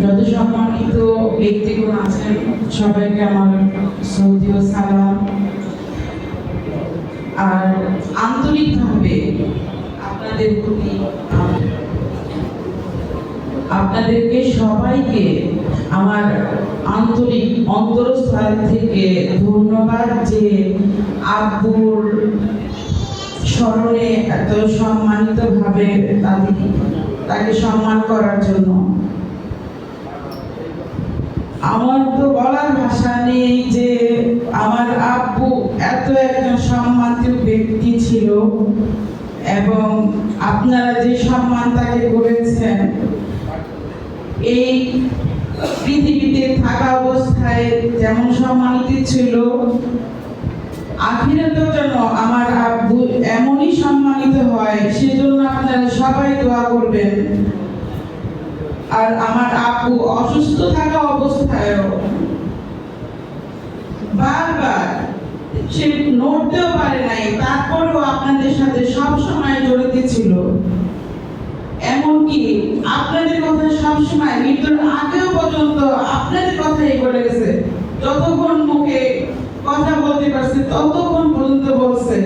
যত সম্মানিত ব্যক্তিগণ আছেন, সবাইকে আমার সৌদিও সালাম। আর আন্তরিকভাবে আপনাদের প্রতি আপনাদেরকে সবাইকে আমার আন্তরিক অন্তরস্থল থেকে ধন্যবাদ যে আব্বুর স্মরণে এত সম্মানিতভাবে তাকে সম্মান করার জন্য আমার তো বলার ভাষা নেই যে আমার আব্বু এত একজন সম্মানিত ব্যক্তি ছিল এবং আপনারা যে সম্মান তাকে করেছেন, এই পৃথিবীতে থাকা অবস্থায় যেমন সম্মানিত ছিল আখিরাতেও যেন আমার আব্বু এমনই সম্মানিত হয়, সেজন্য আপনারা সবাই দোয়া করবেন। আর আমার আব্বু অসুস্থ থাকা অবস্থায়ও বারবার সে নড়তেও পারে নাই, তারপরেও আপনাদের সাথে সব সময় জড়িত ছিল। এমনকি আপনাদের কথা সব সময় মৃত্যুর আগেও পর্যন্ত আপনাদের কথাই বলে গেছে। যতক্ষণ মুখে কথা বলতে পারছে, ততক্ষণ পর্যন্ত বলছে।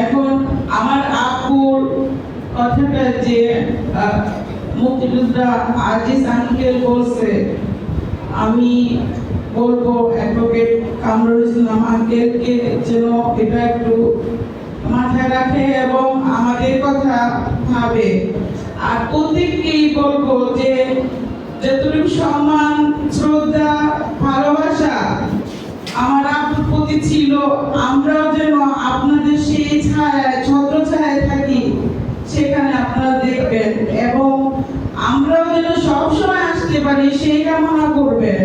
এখন আমার আপুর কথাটা যে মুক্তিযোদ্ধা আজিজ আঙ্কেল বলছে, আমি বলব অ্যাডভোকেট কামরুল ইসলাম আঙ্কেলকে যেন এটা একটু মাথায় রাখে এবং আমাদের কথা ভাবে। আর প্রত্যেককেই বলব যে, যতটুকু সম্মান, শ্রদ্ধা, ভালোবাসা আমার আপনার প্রতি ছিল, আমরাও যেন আপনাদের সেই ছায়ায় ছত্র ছায়ায় থাকি সেখানে আপনারা দেখবেন এবং আমরাও যেন সবসময় আসতে পারি সেই কামনা করবেন।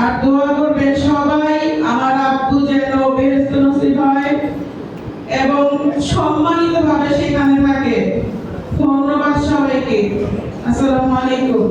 আর দোয়া করবেন সবাই, আমার আব্বু যেন বেহেস্ত নসিব হয় এবং সম্মানিত ভাবে সেখানে থাকে। ধন্যবাদ সবাইকে। আসসালামু আলাইকুম।